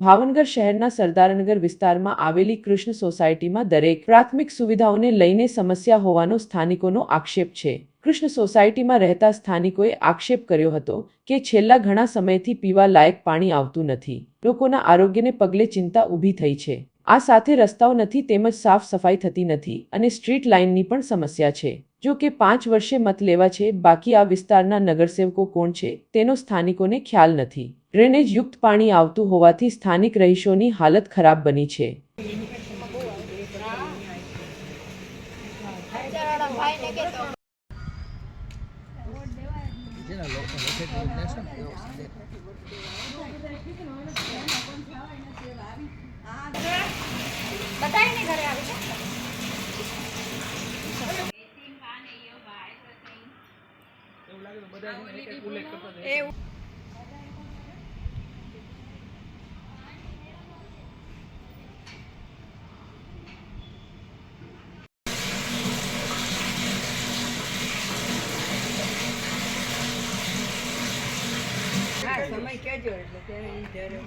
ભાવનગર શહેરના સરદારનગર વિસ્તારમાં આવેલી કૃષ્ણ સોસાયટીમાં દરેક પ્રાથમિક સુવિધાઓને લઈને સમસ્યા હોવાનો સ્થાનિકોનો આક્ષેપ છે. કૃષ્ણ સોસાયટીમાં રહેતા સ્થાનિકોએ આક્ષેપ કર્યો હતો કે છેલ્લા ઘણા સમયથી પીવા લાયક પાણી આવતું નથી. લોકોના આરોગ્યને પગલે ચિંતા ઊભી થઈ છે. આ સાથે રસ્તાઓ નથી તેમજ સાફ સફાઈ થતી નથી અને સ્ટ્રીટ લાઇનની પણ સમસ્યા છે. જો કે પાંચ વર્ષે મત લેવા છે, બાકી આ વિસ્તારના નગરસેવકો કોણ છે, તેનો સ્થાનિકોને ખ્યાલ નથી. ડ્રેનેજ યુક્ત પાણી આવતું હોવાથી સ્થાનિક રહીશોની હાલત ખરાબ બની છે. બધાય ને ઘરે આવી છે એવું હા સમય કહેજો એટલે ત્યારે ઈ જ્યારે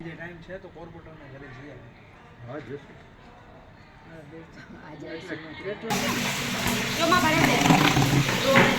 જે ટાઈમ છે તો કોર્પોરેટરના ઘરે જઈ આવે ચોમાં ભરે છે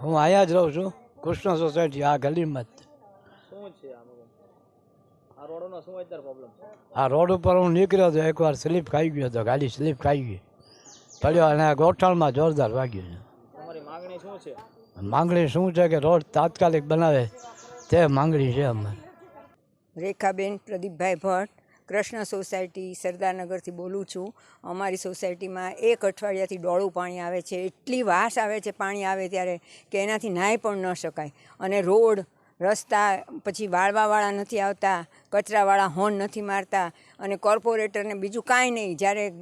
હું અહીંયા જ રહું છું કૃષ્ણ સોસાયટી આ ગલીમાં આ રોડ ઉપર હું નીકળ્યો હતો એકવાર સ્લીપ ખાઈ ગયો હતો ગાડી સ્લીપ ખાઈ ગઈ પડ્યો અને ગોઠણમાં જોરદાર વાગ્યું છે માંગણી શું છે કે રોડ તાત્કાલિક બનાવે તે માંગણી છે અમારે રેખાબેન પ્રદીપભાઈ ભટ્ટ. કૃષ્ણ સોસાયટી સરદારનગરથી બોલું છું. અમારી સોસાયટીમાં એક અઠવાડિયાથી ડોળું પાણી આવે છે. એટલી વાસ આવે છે પાણી આવે ત્યારે કે એનાથી નાહી પણ ન શકાય. અને રોડ, રસ્તા પછી વાળવાવાળા નથી આવતા, કચરાવાળા હોર્ન નથી મારતા અને કોર્પોરેટરને બીજું કાંઈ નહીં. જ્યારે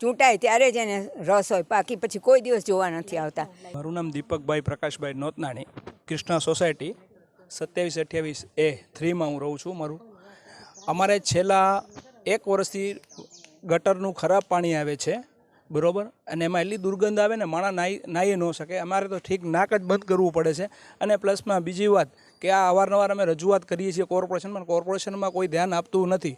ચૂંટાય ત્યારે જ એને રસ હોય. બાકી પછી કોઈ દિવસ જોવા નથી આવતા. મારું નામ દીપકભાઈ પ્રકાશભાઈ નોતનાણી. કૃષ્ણા સોસાયટી સત્યાવીસ અઠ્યાવીસ એ થ્રીમાં હું રહું છું. મારું અમારે છેલ્લા એક વર્ષથી ગટરનું ખરાબ પાણી આવે છે, બરોબર? અને એમાં એટલી દુર્ગંધ આવે ને માણસ નાહી નાહી ન શકે. અમારે તો ઠીક નાક જ બંધ કરવું પડે છે. અને પ્લસમાં બીજી વાત કે આ અવારનવાર અમે રજૂઆત કરીએ છીએ કોર્પોરેશનમાં. કોર્પોરેશનમાં કોઈ ધ્યાન આપતું નથી.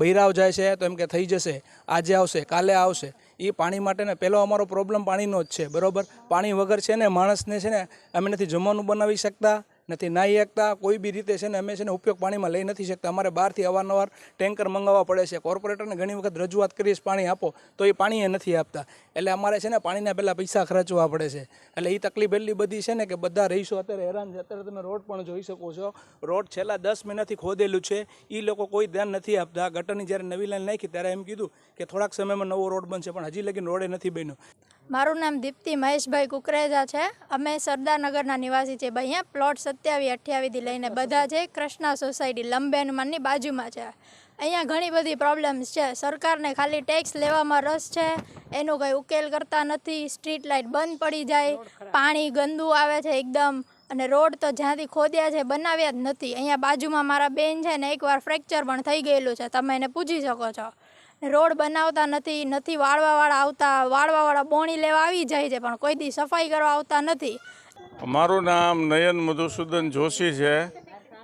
બૈરાવ જાય છે તો એમ કે થઈ જશે, આજે આવશે, કાલે આવશે. એ પાણી માટે ને પહેલો અમારો પ્રોબ્લેમ પાણીનો જ છે, બરાબર? પાણી વગર છે ને માણસને છે ને અમે નથી જમવાનું બનાવી શકતા. નથી નાહી શકતા કોઈ બી રીતે છે ને અમે છે ને ઉપયોગ પાણીમાં લઈ નથી શકતા. અમારે બહારથી અવારનવાર ટેન્કર મંગાવવા પડે છે. કોર્પોરેટરને ઘણી વખત રજૂઆત કરીએ પાણી આપો. તો એ પાણી એ નથી આપતા. એટલે અમારે છે ને પાણીના પહેલાં પૈસા ખર્ચવા પડે છે. એટલે એ તકલીફ એટલી બધી છે ને કે બધા રહીશો અત્યારે હેરાન છે. અત્યારે તમે રોડ પણ જોઈ શકો છો. રોડ છેલ્લા દસ મહિનાથી ખોદેલું છે. એ લોકો કોઈ ધ્યાન નથી આપતા. ગટરની જ્યારે નવી લાઈન નાખી ત્યારે એમ કીધું કે થોડાક સમયમાં નવો રોડ બનશે, પણ હજી લગી રોડે નથી બન્યો. મારું નામ દીપ્તિ મહેશભાઈ કુકરેજા છે. અમે સરદારનગરના નિવાસી છીએ. અહીંયા પ્લોટ સત્યાવી અઠ્યાવીસથી લઈને બધા છે કૃષ્ણા સોસાયટી લંબેનમાનની બાજુમાં છે. અહીંયા ઘણી બધી પ્રોબ્લેમ્સ છે. સરકારને ખાલી ટેક્સ લેવામાં રસ છે. એનું કંઈ ઉકેલ કરતા નથી. સ્ટ્રીટ લાઇટ બંધ પડી જાય. પાણી ગંદુ આવે છે એકદમ. અને રોડ તો જ્યાંથી ખોદ્યા છે, બનાવ્યા જ નથી. અહીંયા બાજુમાં મારા બેન છે ને એકવાર ફ્રેક્ચર પણ થઈ ગયેલું છે. તમે એને પૂછી શકો છો. રોડ બનાવતા નથી નથી વાળવાવાળા આવતા, વાળવાવાળા બોણી લેવા આવી જાય છે, પણ કોઈ દી સફાઈ કરવા આવતા નથી. મારું નામ નયન મધુસૂદન જોશી છે.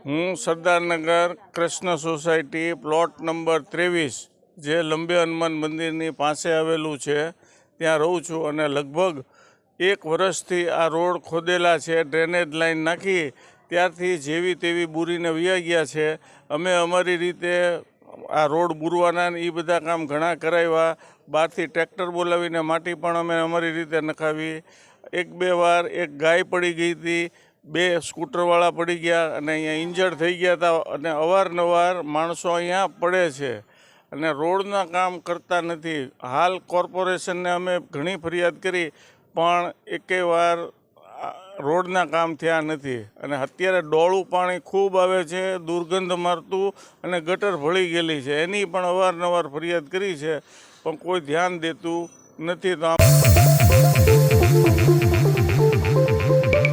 હું Sardarnagar Krishna society plot number ત્રેવીસ, જે લંબે હનુમાન મંદિરની પાસે આવેલું છે, ત્યાં રહું છું અને લગભગ એક વર્ષથી આ રોડ ખોદેલા છે, ડ્રેનેજ લાઈન નાખી, ત્યારથી જેવી તેવી બુરીને વ્યાઈ ગયા છે. અમે અમારી રીતે આ રોડ બુરવાના એ બધા કામ ઘણા કરાવ્યા બહારથી ટ્રેક્ટર બોલાવીને માટી પણ અમે અમારી રીતે નખાવી. એક બે વાર એક ગાય પડી ગઈ હતી, બે સ્કૂટરવાળા પડી ગયા અને અહીંયા ઇન્જર્ડ થઈ ગયા હતા અને અવારનવાર માણસો અહીંયા પડે છે અને રોડના કામ કરતા નથી. હાલ કોર્પોરેશનને અમે ઘણી ફરિયાદ કરી, પણ એકે વાર રોડના કામ થયા નથી. અને અત્યારે ડોળું પાણી ખૂબ આવે છે, દુર્ગંધ મારતું અને ગટર ભળી ગયેલી છે. એની પણ અવારનવાર ફરિયાદ કરી છે, પણ કોઈ ધ્યાન દેતું નથી. તો